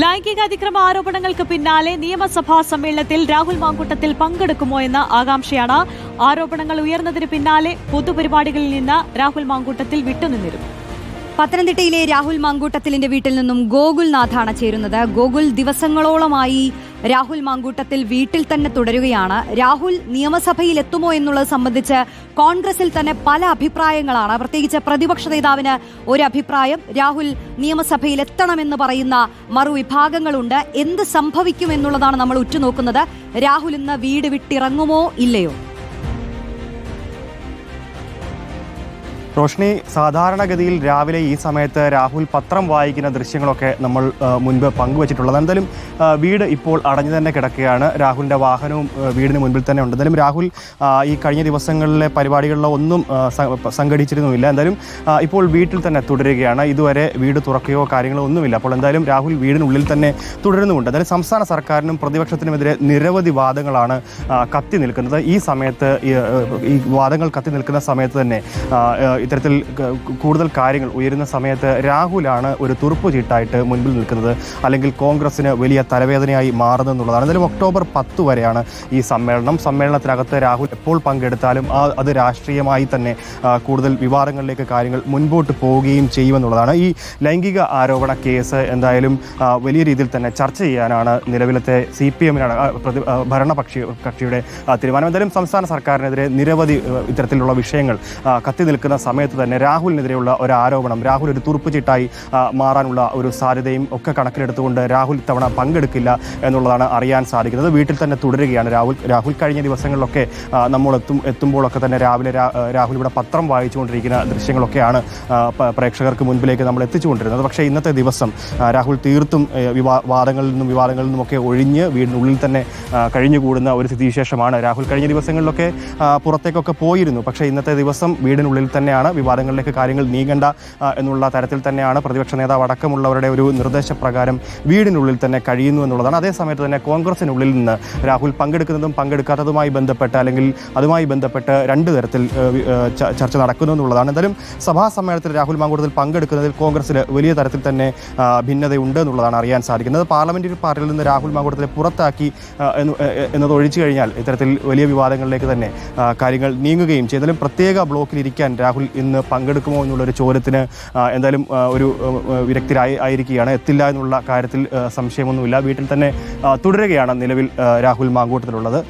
ലൈംഗിക അതിക്രമ ആരോപണങ്ങൾക്ക് പിന്നാലെ നിയമസഭാ സമ്മേളനത്തിൽ രാഹുൽ മാങ്കൂട്ടത്തിൽ പങ്കെടുക്കുമോ എന്ന ആകാംക്ഷയാണ്. ആരോപണങ്ങൾ ഉയർന്നതിന് പിന്നാലെ പൊതുപരിപാടികളിൽ നിന്ന് രാഹുൽ മാങ്കൂട്ടത്തിൽ വിട്ടുനിന്നിരുന്നു. പത്തനംതിട്ടയിലെ രാഹുൽ മാങ്കൂട്ടത്തിലിന്റെ വീട്ടിൽ നിന്നും ഗോകുൽനാഥാണ് ചേരുന്നത്. ഗോകുൽ ദിവസങ്ങളോളമായി രാഹുൽ മാങ്കൂട്ടത്തിൽ വീട്ടിൽ തന്നെ തുടരുകയാണ്. രാഹുൽ നിയമസഭയിൽ എത്തുമോ എന്നുള്ളത് സംബന്ധിച്ച് കോൺഗ്രസിൽ തന്നെ പല അഭിപ്രായങ്ങളാണ്. പ്രത്യേകിച്ച് പ്രതിപക്ഷ നേതാവിന് ഒരു അഭിപ്രായം രാഹുൽ നിയമസഭയിൽ എത്തണമെന്ന് പറയുന്ന മറുവിഭാഗങ്ങളുണ്ട് എന്ത് സംഭവിക്കും എന്നുള്ളതാണ് നമ്മൾ ഉറ്റുനോക്കുന്നത്. രാഹുൽ ഇന്ന് വീട് വിട്ടിറങ്ങുമോ ഇല്ലയോ? റോഷ്നി സാധാരണഗതിയിൽ രാവിലെ ഈ സമയത്ത് രാഹുൽ പത്രം വായിക്കുന്ന ദൃശ്യങ്ങളൊക്കെ നമ്മൾ മുൻപ് പങ്കുവച്ചിട്ടുള്ളത്. എന്തായാലും വീട് ഇപ്പോൾ അടഞ്ഞു തന്നെ കിടക്കുകയാണ്. രാഹുലിന്റെ വാഹനവും വീടിന് മുൻപിൽ തന്നെ ഉണ്ട്. എന്തായാലും രാഹുൽ ഈ കഴിഞ്ഞ ദിവസങ്ങളിലെ പരിപാടികളിലോ ഒന്നും സംഘടിച്ചിരുന്നുമില്ല. എന്തായാലും ഇപ്പോൾ വീട്ടിൽ തന്നെ തുടരുകയാണ്. ഇതുവരെ വീട് തുറക്കുകയോ കാര്യങ്ങളോ ഒന്നുമില്ല. അപ്പോൾ എന്തായാലും രാഹുൽ വീടിനുള്ളിൽ തന്നെ തുടരുന്നുമുണ്ട്. എന്തായാലും സംസ്ഥാന സർക്കാരിനും പ്രതിപക്ഷത്തിനുമെതിരെ നിരവധി വാദങ്ങളാണ് കത്തി നിൽക്കുന്നത്. ഈ സമയത്ത് ഈ, വാദങ്ങൾ കത്തി നിൽക്കുന്ന സമയത്ത് തന്നെ ഇത്തരത്തിൽ കൂടുതൽ കാര്യങ്ങൾ ഉയരുന്ന സമയത്ത് രാഹുലാണ് ഒരു തുറുപ്പ് ചീട്ടായിട്ട് മുൻപിൽ നിൽക്കുന്നത്. അല്ലെങ്കിൽ കോൺഗ്രസിന് വലിയ തലവേദനയായി മാറുന്നത് എന്നുള്ളതാണ് എന്തായാലും ഒക്ടോബർ പത്ത് വരെയാണ് ഈ സമ്മേളനം. സമ്മേളനത്തിനകത്ത് രാഹുൽ എപ്പോൾ പങ്കെടുത്താലും അത് രാഷ്ട്രീയമായി തന്നെ കൂടുതൽ വിവാദങ്ങളിലേക്ക് കാര്യങ്ങൾ മുൻപോട്ട് പോവുകയും ചെയ്യുമെന്നുള്ളതാണ്. ഈ ലൈംഗിക ആരോപണ കേസ് എന്തായാലും വലിയ രീതിയിൽ തന്നെ ചർച്ച ചെയ്യാനാണ് നിലവിലത്തെ സി പി എമ്മിനാണ് പ്രതി ഭരണപക്ഷി കക്ഷിയുടെ തീരുമാനം. എന്തായാലും സംസ്ഥാന സർക്കാരിനെതിരെ നിരവധി ഇത്തരത്തിലുള്ള വിഷയങ്ങൾ കത്തി നിൽക്കുന്ന സമയത്ത് തന്നെ രാഹുലിനെതിരെയുള്ള ഒരു ആരോപണം രാഹുൽ ഒരു തുറുപ്പ് ചിട്ടായി മാറാനുള്ള ഒരു സാധ്യതയും ഒക്കെ കണക്കിലെടുത്തുകൊണ്ട് രാഹുൽ ഇത്തവണ പങ്കെടുക്കില്ല എന്നുള്ളതാണ് അറിയാൻ സാധിക്കുന്നത്. വീട്ടിൽ തന്നെ തുടരുകയാണ് രാഹുൽ. രാഹുൽ കഴിഞ്ഞ ദിവസങ്ങളിലൊക്കെ നമ്മൾ എത്തും എത്തുമ്പോഴൊക്കെ തന്നെ രാവിലെ രാഹുൽ ഇവിടെ പത്രം വായിച്ചുകൊണ്ടിരിക്കുന്ന ദൃശ്യങ്ങളൊക്കെയാണ് പ്രേക്ഷകർക്ക് മുൻപിലേക്ക് നമ്മൾ എത്തിച്ചുകൊണ്ടിരുന്നത്. പക്ഷേ ഇന്നത്തെ ദിവസം രാഹുൽ തീർത്തും വിവാദങ്ങളിൽ വിവാ വാദങ്ങളിൽ നിന്നും വിവാദങ്ങളിൽ നിന്നുമൊക്കെ ഒഴിഞ്ഞ് വീടിനുള്ളിൽ തന്നെ കഴിഞ്ഞുകൂടുന്ന ഒരു സ്ഥിതിവിശേഷമാണ്. രാഹുൽ കഴിഞ്ഞ ദിവസങ്ങളിലൊക്കെ പുറത്തേക്കൊക്കെ പോയിരുന്നു. പക്ഷേ ഇന്നത്തെ ദിവസം വീടിനുള്ളിൽ തന്നെയാണ് വിവാദങ്ങളിലേക്ക് കാര്യങ്ങൾ നീങ്ങണ്ട എന്നുള്ള തരത്തിൽ തന്നെയാണ് പ്രതിപക്ഷ നേതാവ് അടക്കമുള്ളവരുടെ ഒരു നിർദ്ദേശപ്രകാരം വീടിനുള്ളിൽ തന്നെ കഴിയുന്നു എന്നുള്ളതാണ്. അതേസമയത്ത് തന്നെ കോൺഗ്രസിനുള്ളിൽ നിന്ന് രാഹുൽ പങ്കെടുക്കുന്നതും പങ്കെടുക്കാത്തതുമായി ബന്ധപ്പെട്ട് അല്ലെങ്കിൽ അതുമായി ബന്ധപ്പെട്ട് രണ്ട് തരത്തിൽ ചർച്ച നടക്കുന്നു എന്നുള്ളതാണ്. എന്തായാലും സഭാ സമ്മേളനത്തിൽ രാഹുൽ മാങ്കൂട്ടത്തിൽ പങ്കെടുക്കുന്നതിൽ കോൺഗ്രസിന് വലിയ തരത്തിൽ തന്നെ ഭിന്നതയുണ്ട് എന്നുള്ളതാണ് അറിയാൻ സാധിക്കുന്നത്. പാർലമെന്ററി പാർട്ടിയിൽ നിന്ന് രാഹുൽ മാങ്കൂട്ടത്തിലെ പുറത്താക്കി എന്നത് ഒഴിച്ചു കഴിഞ്ഞാൽ ഇത്തരത്തിൽ വലിയ വിവാദങ്ങളിലേക്ക് തന്നെ കാര്യങ്ങൾ നീങ്ങുകയും ചെയ്താലും പ്രത്യേക ബ്ലോക്കിലിരിക്കാൻ രാഹുൽ ഇന്ന് പങ്കെടുക്കുമോ എന്നുള്ളൊരു ചോദ്യത്തിന് എന്തായാലും ഒരു വിദഗ്ധരായി ആയിരിക്കുകയാണ്. എത്തില്ല എന്നുള്ള കാര്യത്തിൽ സംശയമൊന്നുമില്ല. വീട്ടിൽ തന്നെ തുടരുകയാണ് നിലവിൽ രാഹുൽ മാങ്കൂട്ടത്തിലുള്ളത്.